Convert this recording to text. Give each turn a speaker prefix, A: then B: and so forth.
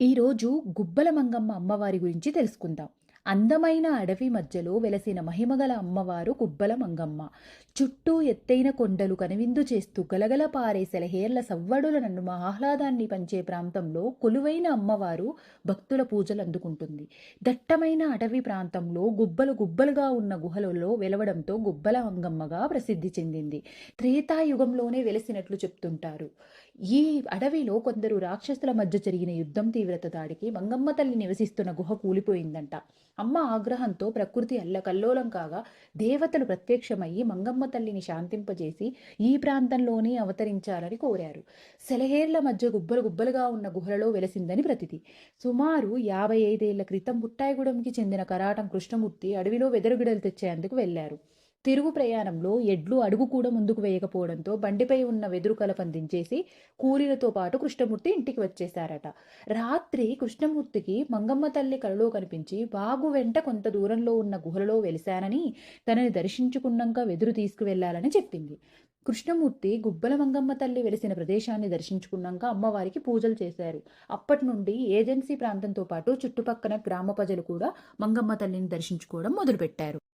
A: ఈరోజు గుబ్బల మంగమ్మ అమ్మవారి గురించి తెలుసుకుందాం. అందమైన అడవి మధ్యలో వెలసిన మహిమగల అమ్మవారు గుబ్బల మంగమ్మ. చుట్టూ ఎత్తైన కొండలు కనువిందు చేస్తూ గలగల పారే సెలహేర్ల సవ్వడుల నన్ను ఆహ్లాదాన్ని పంచే ప్రాంతంలో కొలువైన అమ్మవారు భక్తుల పూజలు అందుకుంటుంది. దట్టమైన అటవీ ప్రాంతంలో గుబ్బలు గుబ్బలుగా ఉన్న గుహలలో వెలవడంతో గుబ్బల మంగమ్మగా ప్రసిద్ధి చెందింది. త్రేతాయుగంలోనే వెలసినట్లు చెప్తుంటారు. ఈ అడవిలో కొందరు రాక్షసుల మధ్య జరిగిన యుద్ధం తీవ్రత దాడికి మంగమ్మ తల్లి నివసిస్తున్న గుహ కూలిపోయిందంట. అమ్మ ఆగ్రహంతో ప్రకృతి అల్లకల్లోలం కాగా దేవతలు ప్రత్యక్షమయ్యి మంగమ్మ తల్లిని శాంతింపజేసి ఈ ప్రాంతంలోనే అవతరించాలని కోరారు. సెలహేర్ల మధ్య గుబ్బలు గుబ్బలుగా ఉన్న గుహలలో వెలసిందని ప్రతిది సుమారు యాభై ఐదేళ్ళ క్రితం బుట్టాయిగూడెంకి చెందిన కరాటం కృష్ణమూర్తి అడవిలో వెదరుగిడలు తెచ్చేందుకు వెళ్ళారు తిరుగు ప్రయాణంలో ఎడ్లు అడుగు కూడా ముందుకు వేయకపోవడంతో బండిపై ఉన్న వెదురు కలపం కూలీలతో పాటు కృష్ణమూర్తి ఇంటికి వచ్చేశారట. రాత్రి కృష్ణమూర్తికి మంగమ్మ తల్లి కలలో కనిపించి బాగు వెంట కొంత దూరంలో ఉన్న గుహలలో వెలిశానని తనని దర్శించుకున్నాక వెదురు తీసుకువెళ్ళాలని చెప్పింది. కృష్ణమూర్తి గుబ్బల మంగమ్మ తల్లి వెలిసిన ప్రదేశాన్ని దర్శించుకున్నాక అమ్మవారికి పూజలు చేశారు. అప్పటి నుండి ఏజెన్సీ ప్రాంతంతో పాటు చుట్టుపక్కల గ్రామ ప్రజలు కూడా మంగమ్మ తల్లిని దర్శించుకోవడం మొదలుపెట్టారు.